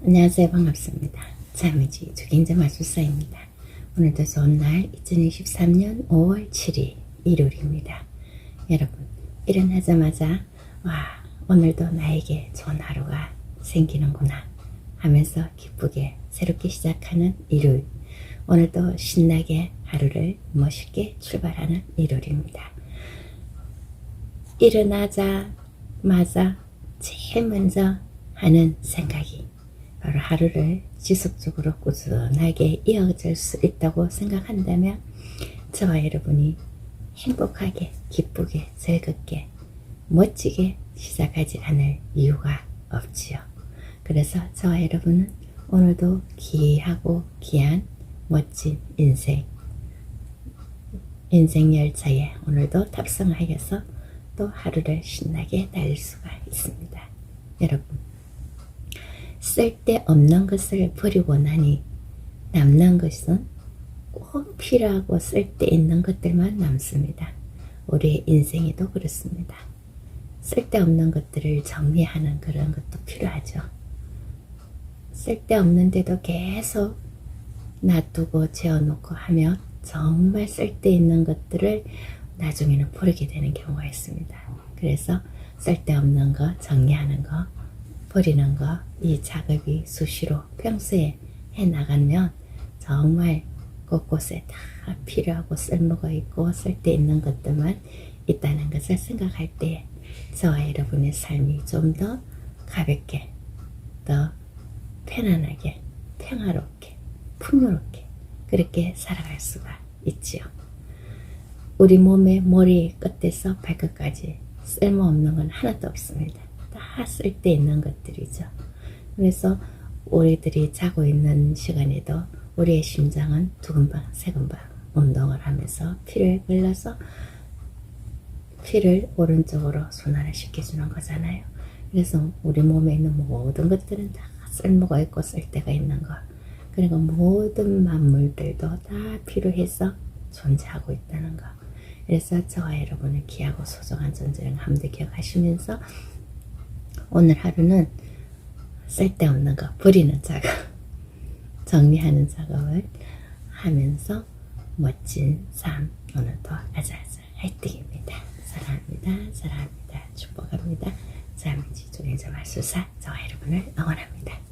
안녕하세요. 반갑습니다. 자매지 주경자 마술사입니다. 오늘도 좋은 날 2023년 5월 7일 일요일입니다. 여러분 일어나자마자 와 오늘도 나에게 좋은 하루가 생기는구나 하면서 기쁘게 새롭게 시작하는 일요일 오늘도 신나게 하루를 멋있게 출발하는 일요일입니다. 일어나자마자 제일 먼저 하는 생각이 바로 하루를 지속적으로 꾸준하게 이어질 수 있다고 생각한다면 저와 여러분이 행복하게, 기쁘게, 즐겁게, 멋지게 시작하지 않을 이유가 없지요. 그래서 저와 여러분은 오늘도 귀하고 귀한 멋진 인생, 인생 열차에 오늘도 탑승하여서 또 하루를 신나게 달릴 수가 있습니다. 여러분, 쓸데없는 것을 버리고 나니 남는 것은 꼭 필요하고 쓸데있는 것들만 남습니다. 우리의 인생에도 그렇습니다. 쓸데없는 것들을 정리하는 그런 것도 필요하죠. 쓸데없는데도 계속 놔두고 재워놓고 하면 정말 쓸데있는 것들을 나중에는 버리게 되는 경우가 있습니다. 그래서 쓸데없는 거 정리하는 거 버리는 거 이 작업이 수시로 평소에 해 나가면 정말 곳곳에 다 필요하고 쓸모가 있고 쓸데 있는 것들만 있다는 것을 생각할 때 저와 여러분의 삶이 좀 더 가볍게 더 편안하게 평화롭게 풍요롭게 그렇게 살아갈 수가 있지요. 우리 몸의 머리 끝에서 발끝까지 쓸모없는 건 하나도 없습니다. 다 쓸데 있는 것들이죠. 그래서 우리들이 자고 있는 시간에도 우리의 심장은 두근방, 세근방 운동을 하면서 피를 흘러서 피를 오른쪽으로 순환을 시켜주는 거잖아요. 그래서 우리 몸에 있는 모든 것들은 다 쓸모가 있고 쓸데가 있는 거. 그리고 모든 만물들도 다 필요해서 존재하고 있다는 거. 그래서 저와 여러분의 귀하고 소중한 존재를 함께 기억하시면서 오늘 하루는 쓸데없는 거 버리는 작업, 정리하는 작업을 하면서 멋진 삶 오늘도 아자아자 화이팅입니다. 사랑합니다. 사랑합니다. 축복합니다. 자민지 조인자 말수사 저와 여러분을 응원합니다.